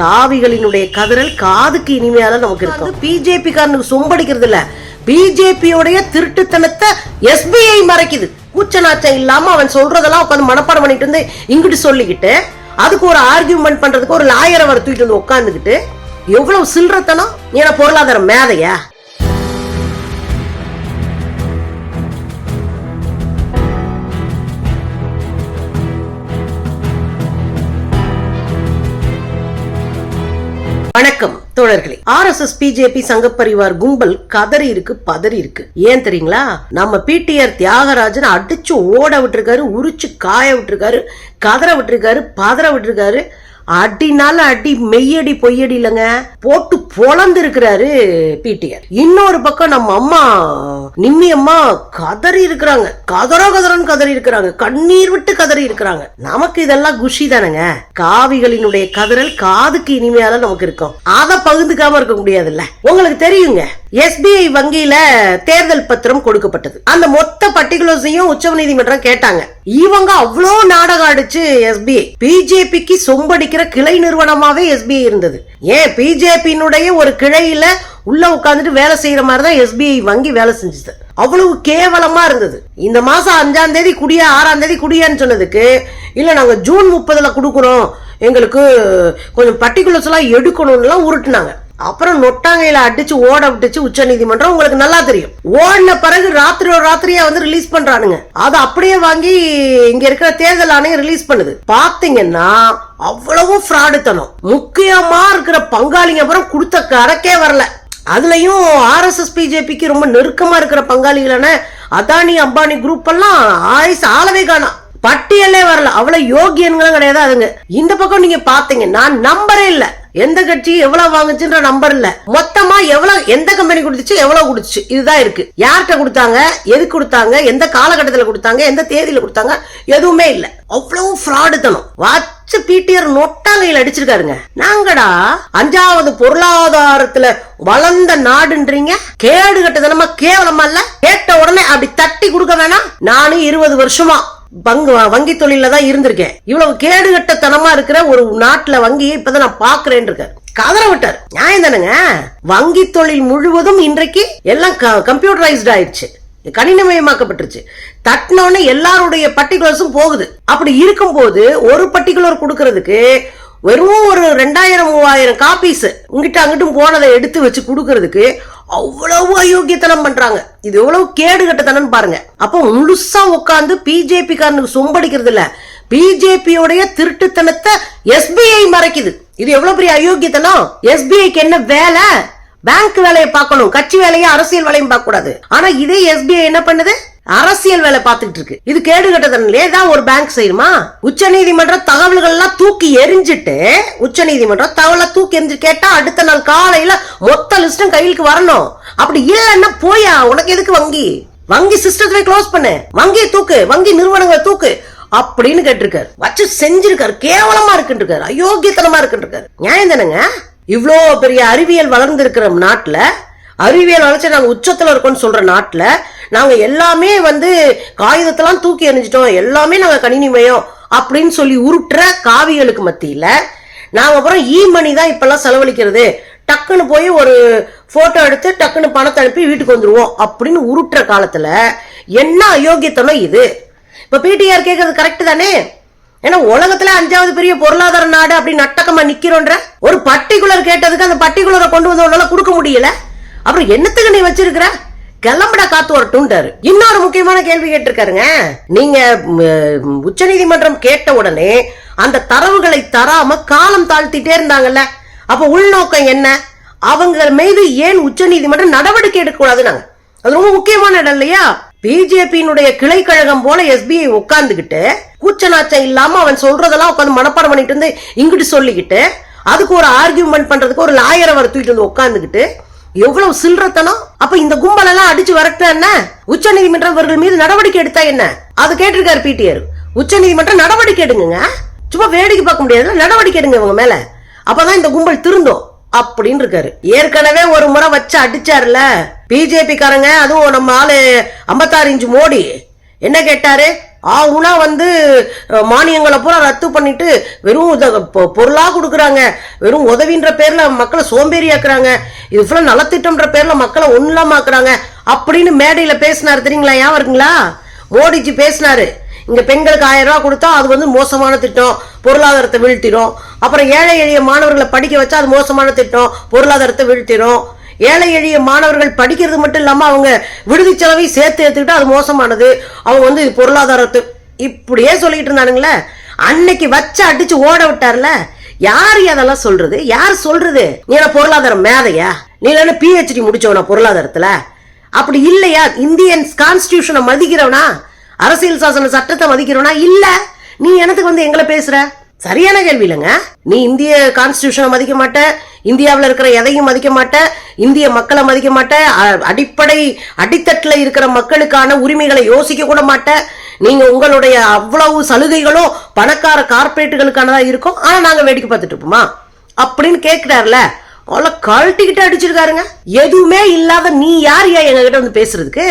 காவிகளினுடைய கதறல் காதுக்கு இனிமையால நமக்கு இருக்கும். பிஜேபி காரனுக்கு சொம்படிக்கிறது இல்ல பிஜேபியோடைய திருட்டுத்தனத்தை எஸ்பிஐ மறைக்குது. கூச்சநாச்சம் இல்லாம அவன் சொல்றதெல்லாம் உட்காந்து மனப்பாடம் பண்ணிட்டு இருந்து இங்கிட்டு சொல்லிக்கிட்டு அதுக்கு ஒரு ஆர்கியூமெண்ட் பண்றதுக்கு ஒரு லாயரை வர தூக்கிட்டு வந்து உட்காந்துக்கிட்டு எவ்வளவு சில்லறத்தனம்? ஏன்னா பொருளாதார மேதையா? வணக்கம் தோழர்களே. ஆர் எஸ் எஸ் பிஜேபி சங்க பரிவார் கும்பல் கதறி இருக்கு பதறி இருக்கு. ஏன் தெரியுங்களா? நம்ம பிடிஆர் தியாகராஜன் அடிச்சு ஓட விட்டுருக்காரு உரிச்சு காய விட்டுருக்காரு கதற விட்டுருக்காரு பதற விட்டுருக்காரு. அடினால அடி மெய்யடி பொய்யடி இல்லைங்க போட்டு பொழந்து இருக்கிறாரு பிடிஆர் இன்னொரு பக்கம் நம்ம அம்மா நிம்மி அம்மா கதறி இருக்கிறாங்க. கதற கதறன்னு கதறி இருக்கிறாங்க. கண்ணீர் விட்டு கதறி இருக்கிறாங்க. நமக்கு இதெல்லாம் குஷி தானேங்க. காவிகளினுடைய கதறல் காதுக்கு இனிமையால நமக்கு இருக்கும். அதை பகுந்துக்காம இருக்க முடியாதுல்ல. உங்களுக்கு தெரியுங்க எஸ்பிஐ வங்கியில தேர்தல் பத்திரம் கொடுக்கப்பட்டது. அந்த மொத்த பர்டிகுலர்ஸையும் உச்சநீதிமன்றம் கேட்டாங்க. இவங்க அவ்வளோ நாடகம் அடிச்சு எஸ்பிஐ பிஜேபிக்கு சொம்படிக்கிற கிளை நிறுவனமாவே எஸ்பிஐ இருந்தது. ஏன் பிஜேபியினுடைய ஒரு கிளையில உள்ள உட்காந்துட்டு வேலை செய்யற மாதிரி தான் எஸ்பிஐ வங்கி வேலை செஞ்சது. அவ்வளவு கேவலமா இருந்தது. இந்த மாசம் அஞ்சாம் தேதி குடியா ஆறாம் தேதி குடியான்னு சொன்னதுக்கு இல்ல நாங்க ஜூன் முப்பதுல கொடுக்குறோம் எங்களுக்கு கொஞ்சம் பர்டிகுலர்ஸ் எல்லாம் எடுக்கணும்லாம் உருட்டுனாங்க. அப்புறம் நொட்டாங்கையில அடிச்சு ஓட விட்டுச்சு உச்ச நீதிமன்றம் உங்களுக்கு நல்லா தெரியும். ஓடின பிறகு ராத்திரி ராத்திரியா வந்து ரிலீஸ் பண்றானுங்க. அது அப்படியே வாங்கி இங்க இருக்கிற தேர்தல் ஆணையம் ரிலீஸ் பண்ணுது. பாத்தீங்கன்னா அவ்வளவு ஃப்ராடுத்தனம். முக்கியமா இருக்கிற பங்காளிங்க அப்புறம் கொடுத்த கரக்கே வரல. அதுலயும் ஆர்எஸ்எஸ் பிஜேபிக்கு ரொம்ப நெருக்கமா இருக்கிற பங்காளிகளான அதானி அம்பானி குரூப் எல்லாம் ஆயுஸ் ஆளவே காணாம். பட்டியலே வரல. அவ்வளவு யோகியன்களும் கிடையாது அதுங்க. இந்த பக்கம் நீங்க நான் நம்பரே இல்ல. எந்த கட்சி எவ்வளவு வாங்குச்சுன்ற நம்பர் இல்ல. மொத்தமா எவ்வளவு எந்த கம்பெனி கொடுத்துச்சு எவ்வளவு கொடுத்துச்சு. இதுதான் இருக்கு. யார்கிட்ட கொடுத்தாங்க எது கொடுத்தாங்க எந்த காலகட்டத்துல கொடுத்தாங்க எந்த தேதியில கொடுத்தாங்க எதுவுமே இல்ல. அவ்வளவு ஃப்ராடுத்தனம் வாட்ச பிடிஆர் நொட்டாங்கையில் அடிச்சிருக்காருங்க. நாங்கடா அஞ்சாவது பொருளாதாரத்துல வளர்ந்த நாடுன்றீங்க. கேடு கட்டதனமா கேவலமா இல்ல? கேட்ட உடனே அப்படி தட்டி கொடுக்க வேணாம். நானும் இருபது வருஷமா பங்கு வங்கி தொழில தான் இருந்திருக்கேன். இவ்வளவு கேடுகட்டத்தனமா இருக்கிற ஒரு நாட்டுல வங்கியை இப்பதான் நான் பாக்குறேன் இருக்கேன் கதற விட்டார். நியாயம் தானுங்க? வங்கி தொழில் முழுவதும் இன்றைக்கு எல்லாம் கம்ப்யூட்டரைஸ்ட் ஆயிடுச்சு. கணினமயமாக்கப்பட்டுருச்சு. தட்டினோன்னு எல்லாருடைய பர்டிகுலர்ஸும் போகுது. அப்படி இருக்கும்போது ஒரு பர்டிகுலர் கொடுக்கறதுக்கு வெறும் ஒரு ரெண்டாயிரம் மூவாயிரம் காப்பீஸ் இங்கிட்ட அங்கிட்டும் போனதை எடுத்து வச்சு கொடுக்கறதுக்கு அவ்வளவு அயோக்கியத்தனம் பண்றாங்க. இது எவ்வளவு கேடு கட்டத்தனம் பாருங்க. அப்போ முழுசா உட்காந்து பிஜேபி காரனுக்கு சொம்படிக்கிறது இல்ல. பிஜேபியோடைய திருட்டுத்தனத்தை எஸ்பிஐ மறைக்குது. இது எவ்வளவு பெரிய அயோக்கியத்தனம்? எஸ்பிஐக்கு என்ன வேலை? பேங்க் வேலையை பார்க்கணும். கட்சி வேலையை அரசியல் வேலையும் பார்க்க கூடாது ஆனா இதே எஸ்பிஐ என்ன பண்ணுது? அரசியல் வேலை பார்த்துக்கிட்டு இருக்கு. இது கேடு கட்டதன்லே தான் ஒரு பேங்க் செய்யுமா உச்ச நீதிமன்ற தகவல்கள் எல்லாம் தூக்கி எரிஞ்சிட்டு உச்ச நீதிமன்றம் தகவலை தூக்கி எரிஞ்சு கேட்டா அடுத்த நாள் காலையில மொத்த லிஸ்டும் கையிலுக்கு வரணும். அப்படி இல்லைன்னா போயா? உனக்கு எதுக்கு வங்கி? வங்கி சிஸ்டத்தை க்ளோஸ் பண்ணு. வங்கியை தூக்கு வங்கி நிறுவனங்களை தூக்கு அப்படின்னு கேட்டிருக்காரு. வச்சு செஞ்சிருக்காரு. கேவலமா இருக்குன்றிருக்காரு. அயோக்கியத்தனமா இருக்குன்றிருக்காரு. நியாயம் தானேங்க? இவ்வளோ பெரிய அறிவியல் வளர்ந்துருக்கிற நாட்டுல அறிவியல் வளர்ச்சி நாங்கள் உச்சத்தில் இருக்கோம்னு சொல்ற நாட்டில் நாங்கள் எல்லாமே வந்து காகிதத்தெல்லாம் தூக்கி எறிஞ்சிட்டோம். எல்லாமே நாங்கள் கணினிமயம் அப்படின்னு சொல்லி உருட்டுற காவிகளுக்கு மத்தியில் நாங்கள் அப்புறம் இ மணி தான் இப்பெல்லாம் செலவழிக்கிறது. டக்குன்னு போய் ஒரு போட்டோ எடுத்து டக்குன்னு பணத்தை அனுப்பி வீட்டுக்கு வந்துடுவோம் அப்படின்னு உருட்டுற காலத்தில் என்ன அயோக்கியத்தனம் இது? இப்போ பிடிஆர் கேட்கறது கரெக்டு தானே? ஏன்னா உலகத்துல அஞ்சாவது பெரிய பொருளாதார நாடு அப்படி நட்டக்கமா நிக்கிறோன்ற? ஒரு பர்டிகுலர் கேட்டதுக்கு அந்த பர்டிகுலரை கொண்டு வந்து உன்னால கொடுக்க முடியல. அப்புறம் என்னத்துக்கு நீ வச்சிருக்கிற? கிளம்பட காத்து வரட்டும்ன்றாரு இன்னொரு முக்கியமான கேள்வி கேட்டிருக்காருங்க. நீங்க உச்ச நீதிமன்றம் கேட்ட உடனே அந்த தரவுகளை தராம காலம் தாழ்த்திட்டே இருந்தாங்கல்ல. அப்ப உள்நோக்கம் என்ன? அவங்க மீது ஏன் உச்ச நீதிமன்றம் நடவடிக்கை எடுக்கக்கூடாது நாங்க அது ரொம்ப முக்கியமான இடம் இல்லையா? பிஜேபியினுடைய கிளை கழகம் போல எஸ்பிஐ உட்கார்ந்துகிட்டு கூச்சநாச்சம் இல்லாம அவன் சொல்றதெல்லாம் உட்காந்து மனப்பாடம் பண்ணிட்டு இருந்து இங்கிட்டு சொல்லிக்கிட்டு அதுக்கு ஒரு ஆர்கியூமெண்ட் பண்றதுக்கு ஒரு லாயரை வர தூக்கிட்டு வந்து உட்காந்துக்கிட்டு எவ்வளவு சில்லறத்தனம்? அப்ப இந்த கும்பல் எல்லாம் அடிச்சு வரட்டா என்ன? உச்ச நீதிமன்றம் மீது நடவடிக்கை எடுத்தா என்ன? அது கேட்டிருக்காரு பிடிஆர் உச்ச நீதிமன்றம் நடவடிக்கை எடுங்க. சும்மா வேடிக்கை பார்க்க முடியாது. நடவடிக்கை எடுங்க இவங்க மேல. அப்பதான் இந்த கும்பல் திருந்தோம். அப்படின்னு இருக்காரு. ஏற்கனவே ஒரு முறை வச்சு அடிச்சாருல. பிஜேபி காரங்க அதுவும் நம்ம ஆளு ஐம்பத்தாறு இன்ச்சு மோடி. என்ன கேட்டாரு? அவங்களா வந்து மானியங்களை பூரா ரத்து பண்ணிட்டு வெறும் பொ- பொருளா கொடுக்குறாங்க. வெறும் உதவின்ற பேர்ல மக்களை சோம்பேறியாக்குறாங்க. இது ஃபுல்லாக நலத்திட்டம்ன்ற பேரில் மக்களை ஒண்ணுலாம அப்படின்னு மேடையில் பேசினாரு தெரியுங்களா? ஏன் இருக்குங்களா? மோடிஜி பேசினாரு. இங்கே பெண்களுக்கு ஆயிரம் ரூபா கொடுத்தா அது வந்து மோசமான திட்டம் பொருளாதாரத்தை வீழ்த்திடும். அப்புறம் ஏழை எளிய மாணவர்களை படிக்க வச்சா அது மோசமான திட்டம் பொருளாதாரத்தை வீழ்த்திடும். ஏழை எளிய மாணவர்கள் படிக்கிறது மட்டும் இல்லாமல் அவங்க விடுதி செலவை சேர்த்து எடுத்துக்கிட்டா அது மோசமானது. அவங்க வந்து பொருளாதாரத்தை இப்படியே சொல்லிட்டு இருந்தானுங்களே. அன்னைக்கு வச்சு அடிச்சு ஓட விட்டார்ல. யாரு அதெல்லாம் சொல்றது? யார் சொல்றது? நீ என்ன பொருளாதாரம் மேதையா? நீ என்ன பிஹெச்டி முடிச்சவனா பொருளாதாரத்துல? அப்படி இல்லையா? இந்தியன் கான்ஸ்டியூஷனை மதிக்கிறவனா? அரசியல் சாசன சட்டத்தை மதிக்கிறவனா? இல்ல. நீ எனக்கு வந்து எங்களை பேசுற? சரியான கேள்வி இல்லைங்க. நீ இந்திய கான்ஸ்டியூஷனை மதிக்க மாட்ட. இந்தியாவில் இருக்கிற எதையும் மதிக்க மாட்ட. இந்திய மக்களை மதிக்க மாட்ட. அடிப்படை அடித்தட்டுல இருக்கிற மக்களுக்கான உரிமைகளை யோசிக்க கூட மாட்ட. நீங்க உங்களுடைய அவ்வளவு சலுகைகளும் பணக்கார கார்பரேட்டுகளுக்கானதா இருக்கும் ஆனா நாங்க வேடிக்கை பார்த்துட்டு இருப்போமா? அப்படின்னு கேட்கிறாருல அவளை கழட்டிக்கிட்டு அடிச்சிருக்காருங்க. எதுவுமே இல்லாத நீ யார் ஏன் எங்ககிட்ட வந்து பேசுறதுக்கு?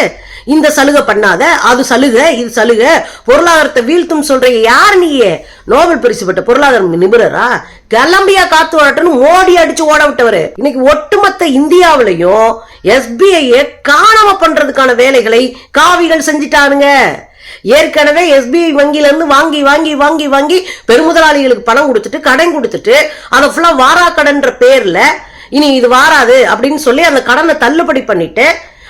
இந்த சலுகை பண்ணாத அது சலுகை இது சலுகை பொருளாதாரத்தை வீழ்த்தும் சொல்ற யார் நீயே? நோபல் பரிசு பெற்ற பொருளாதார நிபுணரா? கிளம்பியா காத்து வரட்டும்னு மோடி அடிச்சு ஓட விட்டவர். இன்னைக்கு ஒட்டுமொத்த இந்தியாவிலையும் எஸ்பிஐ காணாம பண்றதுக்கான வேலைகளை காவிகள் செஞ்சிட்டானுங்க. ஏற்கனவே எஸ்பிஐ வங்கியில இருந்து வாங்கி வாங்கி வாங்கி வாங்கி பெருமுதலாளிகளுக்கு பணம் கொடுத்துட்டு கடன் கொடுத்துட்டு அதை ஃபுல்லா வாரா கடன்ற பேர்ல இனி இது வாராது அப்படின்னு சொல்லி அந்த கடனை தள்ளுபடி பண்ணிட்டு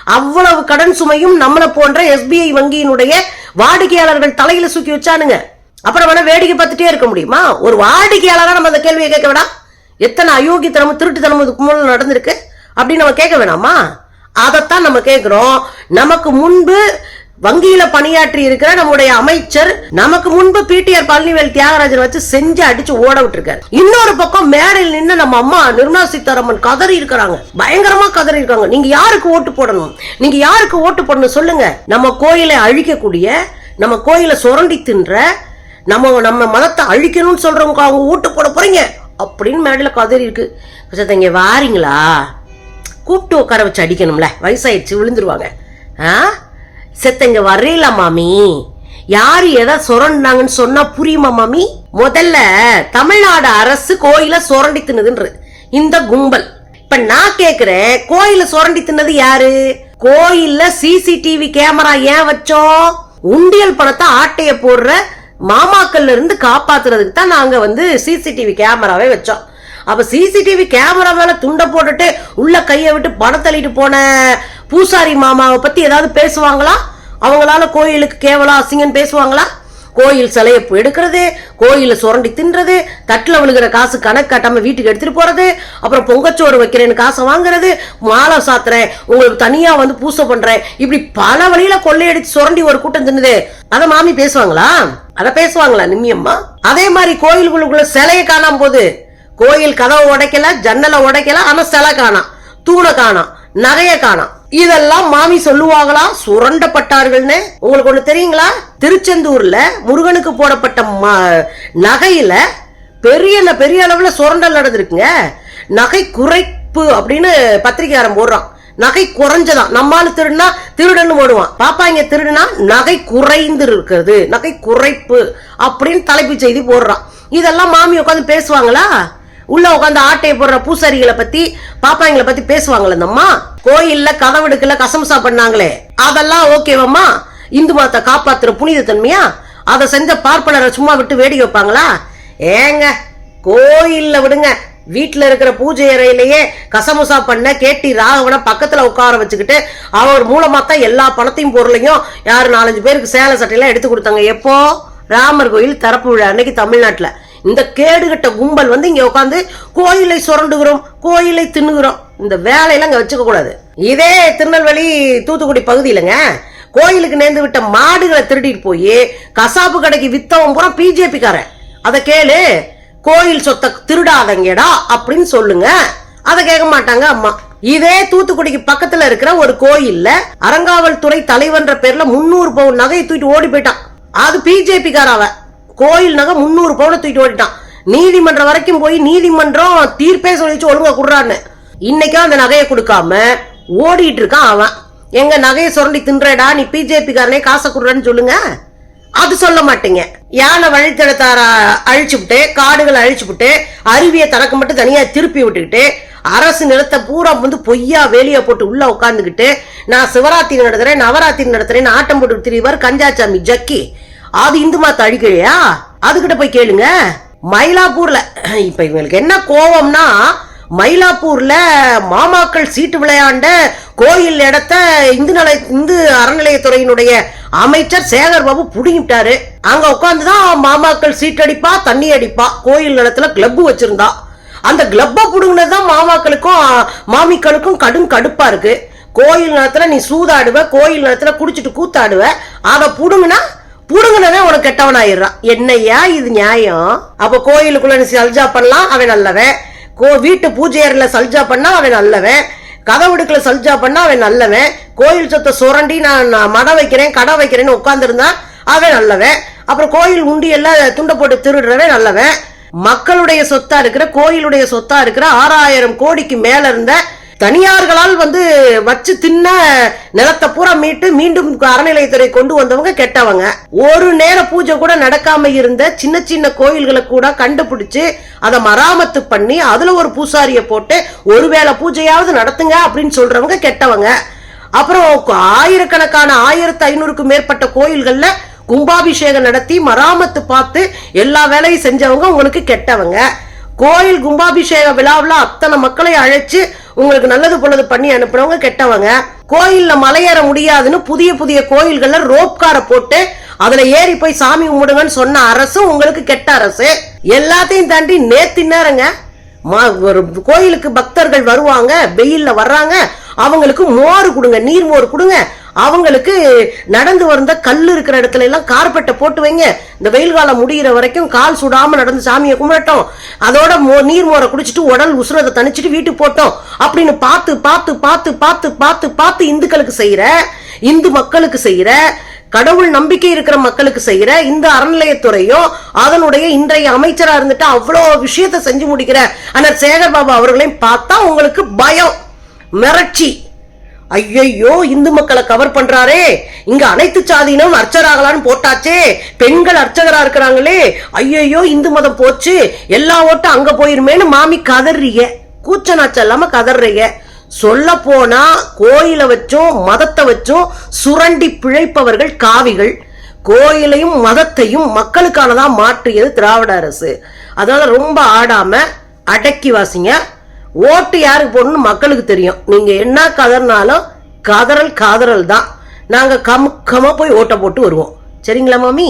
அவ்வளவு கடன் சுமையும் நம்மளை போன்ற எஸ்பிஐ வங்கியினுடைய வாடிக்கையாளர்கள் தலையில சூக்கி வச்சானுங்க. அப்புறம் வேணா வேடிக்கை பார்த்துட்டே இருக்க முடியுமா? ஒரு வாடிக்கையாளரா நம்ம அந்த கேள்வியை கேட்க வேணாம். எத்தனை அயோக்கியத்தனமும் திருட்டுத்தனமும் இதுக்கு மூலம் நடந்திருக்கு? அப்படின்னு நம்ம கேட்க வேணாமா? அதைத்தான் நம்ம கேட்கிறோம். நமக்கு முன்பு வங்கியில பணியாற்றி இருக்கிற நம்முடைய அமைச்சர் நமக்கு முன்பு பிடிஆர் பழனிவேல் தியாகராஜன் வச்சு செஞ்சு அடிச்சு ஓட விட்டுருக்காரு. இன்னொரு பக்கம் மேடையில் நின்று நம்ம அம்மா நிர்மலா சீதாராமன் கதறி இருக்கிறாங்க. பயங்கரமா கதறி இருக்காங்க. நீங்க யாருக்கு ஓட்டு போடணும்? நீங்க யாருக்கு ஓட்டு போடணும் சொல்லுங்க. நம்ம கோயிலை அழிக்கக்கூடிய நம்ம கோயிலை சுரண்டி தின்ற நம்ம நம்ம மதத்தை அழிக்கணும்னு சொல்றவங்க அவங்க ஓட்டு போட போறீங்க. அப்படின்னு மேடையில் கதறி இருக்கு. இங்க வாரீங்களா? கூப்பிட்டு உட்கார வச்சு அடிக்கணும்ல. வயசாயிடுச்சு விழுந்துருவாங்க. ஆ? செத்தங்க வர்றீங்களா மாமி? யாரு எதை சுரண்டாங்கன்னு சொன்னா புரியுமா மாமி? முதல்ல தமிழ்நாடு அரசு கோயில சுரண்டி தின்னுதுன்றது இந்த கும்பல். இப்ப நான் கேக்குறேன் கோயில சுரண்டி தின்னது யாரு? கோயில்ல சிசிடிவி கேமரா ஏன் வச்சோம்? உண்டியல் பணத்தை ஆட்டைய போடுற மாமாக்கள்ல இருந்து காப்பாத்துறதுக்கு தான் நாங்க வந்து சிசிடிவி கேமராவே வச்சோம். அப்ப சிசிடிவி கேமரா மேல துண்டை போட்டுட்டு உள்ள கைய விட்டு பணம் தள்ளிட்டு போன பூசாரி மாமாவை பத்தி ஏதாவது பேசுவாங்களா? அவங்களால கோயிலுக்கு கேவலம் அசிங்கன்னு பேசுவாங்களா? கோயில் சிலையை எடுக்கிறது கோயில சுரண்டி தின்றது தட்டுல விழுகிற காசு கணக்கு காட்டாம வீட்டுக்கு எடுத்துட்டு போறது அப்புறம் பொங்கச்சோறு வைக்கிறேன்னு காசை வாங்குறது மாலை சாத்துறேன் உங்களுக்கு தனியா வந்து பூசை பண்றேன் இப்படி பல வழியில கொள்ளையடிச்சு சுரண்டி ஒரு கூட்டம் தின்னுது. அத மாமி பேசுவாங்களா? அத பேசுவாங்களா நிம்மியம்மா? அதே மாதிரி கோயிலுக்குள்ள சிலையை காணாம போகுது. கோயில் கதவை உடைக்கல ஜன்னலை உடைக்கல ஆனா சிலை காணாம் தூணை காணாம். நகைய காணாம் இதெல்லாம் மாமி சொல்லுவாங்களா? சுரண்டப்பட்டார்கள்னு. உங்களுக்கு ஒண்ணு தெரியுங்களா? திருச்செந்தூர்ல முருகனுக்கு போடப்பட்ட ம- நகையில பெரிய பெரிய அளவுல சுரண்டல் நடந்திருக்குங்க. நகை குறைப்பு அப்படின்னு பத்திரிகையாரன் போடுறான். நகை குறைஞ்சதான் நம்மால் திருடுனா திருடன்னு போடுவான். பாப்பா இங்க திருடுனா நகை குறைந்து இருக்கிறது. நகை குறைப்பு அப்படின்னு தலைப்புச் செய்தி போடுறான். இதெல்லாம் மாமி உட்காந்து பேசுவாங்களா? உள்ள உட்காந்து ஆட்டையை போடுற பூசாரிகளை பத்தி பாப்பாங்களை பத்தி பேசுவாங்களே இந்த அம்மா கோயில்ல கதவெடுக்கல கசம்சா பண்ணாங்களே. அதெல்லாம் ஓகேவாம்மா இந்து மதத்தை காப்பாத்துற புனித தன்மையா அதை செஞ்ச பார்ப்பனரை சும்மா விட்டு வேடிக்கை வைப்பாங்களா? ஏங்க கோயில்ல விடுங்க. வீட்டுல இருக்கிற பூஜை அறையிலேயே கசமுசா பண்ண கேட்டி ராகவனை பக்கத்துல உட்கார வச்சுக்கிட்டு அவர் மூலமா தான் எல்லா பணத்தையும் பொருளையும் யாரு நாலஞ்சு பேருக்கு சேலை சட்டையெல்லாம் எடுத்து கொடுத்தாங்க. எப்போ? ராமர் கோயில் திறப்பு விழா அன்னைக்கு தமிழ்நாட்டுல. இந்த கேடுகட்ட கும்பல் வந்து இங்க உட்காந்து கோயிலை சுரண்டுகிறோம் கோயிலை தின்னுகிறோம். இந்த வேலையெல்லாம் இங்க வச்சுக்க கூடாது. இதே திருநெல்வேலி தூத்துக்குடி பகுதியிலங்க கோயிலுக்கு நேர்ந்து விட்ட மாடுகளை திருடிட்டு போய் கசாப்பு கடைக்கு வித்தவன் பூரா பிஜேபி காரன் கேளு கோயில் சொத்தை திருடாதங்கடா அப்படின்னு சொல்லுங்க. அதை கேட்க மாட்டாங்க அம்மா. இதே தூத்துக்குடிக்கு பக்கத்துல இருக்கிற ஒரு கோயில்ல அறங்காவல்துறை தலைவன்ற பேர்ல முன்னூறு பவுன் நகையை தூக்கிட்டு ஓடி போயிட்டான். அது பிஜேபி அவன். கோயில் நகை முன்னூறு பவுனை தூக்கிட்டு ஓடிட்டான். நீதிமன்றம் வரைக்கும் போய் நீதிமன்றம் தீர்ப்பே சொல்லிச்சு ஒழுங்கா குடுறான்னு. இன்னைக்கும் அந்த நகையை கொடுக்காம ஓடிட்டு இருக்கான் அவன். எங்க நகையை சுரண்டி தின்றடா நீ பிஜேபி காரனே காசை குடுறன்னு சொல்லுங்க. அது சொல்ல மாட்டீங்க. யானை வழித்தடத்தார அழிச்சு விட்டு காடுகளை அழிச்சு விட்டு அருவியை தனக்கு மட்டும் தனியா திருப்பி விட்டுக்கிட்டு அரசு நிலத்தை பூரா வந்து பொய்யா வேலியை போட்டு உள்ள உட்காந்துக்கிட்டு நான் சிவராத்திரி நடத்துறேன் நவராத்திரி நடத்துறேன் ஆட்டம் போட்டு திரிவார் கஞ்சாச்சாமி ஜக்கி. அது இந்து மாத்த அழிக்கலையா அதுகிட்ட போய் கேளுங்க. மயிலாப்பூர்ல இப்ப இவங்களுக்கு என்ன கோவம்னா மயிலாப்பூர்ல மாமாக்கள் சீட்டு விளையாண்ட கோயில் இடத்த இந்து நிலை இந்து அறநிலையத்துறையினுடைய அமைச்சர் சேகர் பாபு புடுங்கிட்டாரு. அங்க உட்காந்துதான் மாமாக்கள் சீட்டு அடிப்பா தண்ணி அடிப்பா கோயில் நிலத்துல கிளப் வச்சிருந்தா. அந்த கிளப்ப புடுங்கினதுதான் மாமாக்களுக்கும் மாமிக்களுக்கும் கடும் கடுப்பா இருக்கு. கோயில் நிலத்துல நீ சூதாடுவ கோயில் நிலத்துல குடிச்சிட்டு கூத்தாடுவ. அதை புடுங்கினா புடுங்கினவன் உனக்கு கெட்டவனாயிடுறான் என்னையா இது நியாயம்? அப்ப கோயிலுக்குள்ள நீ சல்ஜா பண்ணலாம் அவன் நல்லவன். கோ வீட்டு பூஜை சல்ஜா பண்ணா அவன் நல்லவன். கதவுடுக்குல சல்ஜா பண்ணா அவன் நல்லவன். கோயில் சொத்தை சுரண்டி நான் நான் மடம் வைக்கிறேன் கடை வைக்கிறேன்னு உட்கார்ந்துருந்தா அவன் நல்லவன். அப்புறம் கோயில் உண்டியல்ல துண்டை போட்டு திருடுறவன் நல்லவன். மக்களுடைய சொத்தா இருக்கிற கோயிலுடைய சொத்தா இருக்கிற ஆறாயிரம் கோடிக்கு மேல இருந்த தனியார்களால் வந்து வச்சு தின்ன நிலத்தை பூரா மீட்டு மீண்டும் அறநிலையத்துறை கொண்டு வந்தவங்க கெட்டவங்க. ஒரு நேர பூஜை கூட நடக்காம இருந்த சின்ன சின்ன கோயில்களை கூட கண்டுபிடிச்சு அதை மராமத்து பண்ணி அதுல ஒரு பூசாரிய போட்டு ஒருவேளை பூஜையாவது நடத்துங்க அப்படின்னு சொல்றவங்க கெட்டவங்க. அப்புறம் ஆயிரக்கணக்கான ஆயிரத்து ஐநூறுக்கும் மேற்பட்ட கோயில்கள்ல கும்பாபிஷேகம் நடத்தி மராமத்து பார்த்து எல்லா வேலையும் செஞ்சவங்க உங்களுக்கு கெட்டவங்க. கோயில் கும்பாபிஷேக விழாவில் அத்தனை மக்களை அழைச்சு உங்களுக்கு நல்லது பொழுது பண்ணி அனுப்புறவங்க கெட்டவங்க. கோயில்ல மலையேற முடியாதுன்னு புதிய புதிய கோயில்கள்ல ரோப் காரை போட்டு அதுல ஏறி போய் சாமி கும்பிடுங்கன்னு சொன்ன அரசு உங்களுக்கு கெட்ட அரசு. எல்லாத்தையும் தாண்டி நேத்து நேரங்க ஒரு கோயிலுக்கு பக்தர்கள் வருவாங்க வெயில்ல வர்றாங்க அவங்களுக்கு மோர் கொடுங்க நீர் மோர் கொடுங்க அவங்களுக்கு நடந்து வந்த கல் இருக்கிற இடத்துல எல்லாம் கார்பெட்டை போட்டு வைங்க. இந்த வெயில் காலம் முடியிற வரைக்கும் கால் சுடாம நடந்து சாமியை கும்பிடட்டும். அதோட மோ நீர் மோரை குடிச்சிட்டு உடல் உசுரத்தை தணிச்சிட்டு வீட்டுக்கு போட்டோம். அப்படின்னு பார்த்து பார்த்து பார்த்து பார்த்து பார்த்து பார்த்து இந்துக்களுக்கு செய்யற இந்து மக்களுக்கு செய்யற கடவுள் நம்பிக்கை இருக்கிற மக்களுக்கு செய்யற இந்த அறநிலையத்துறையும் அதனுடைய இன்றைய அமைச்சரா இருந்துட்டு அவ்வளோ விஷயத்த செஞ்சு முடிக்கிற அண்ணர் சேகர் பாபா அவர்களையும் பார்த்தா உங்களுக்கு பயம் மிரட்சி. ஐயையோ இந்து மக்களை கவர் பண்றாரே. இங்க அனைத்து சாதியினரும் அர்ச்சராகலான்னு போட்டாச்சே. பெண்கள் அர்ச்சகரா இருக்கிறாங்களே. ஐயையோ இந்து மதம் போச்சு. எல்லா ஓட்டும் அங்க போயிருமேன்னு மாமி கதறீங்க கூச்ச நாச்சம் இல்லாம கதறீங்க சொல்ல போனா கோயிலை வச்சும் மதத்தை வச்சும் சுரண்டி பிழைப்பவர்கள் காவிகள். கோயிலையும் மதத்தையும் மக்களுக்கானதான் மாற்றியது திராவிட அரசு. அதனால ரொம்ப ஆடாம அடக்கி வாசிங்க. ஓட்டு யாருக்கு போடணும்னு மக்களுக்கு தெரியும். நீங்க என்ன கதறினாலும் கதறல் காதறல் தான். நாங்க கமுக்கமா போய் ஓட்டை போட்டு வருவோம். சரிங்களா மாமி?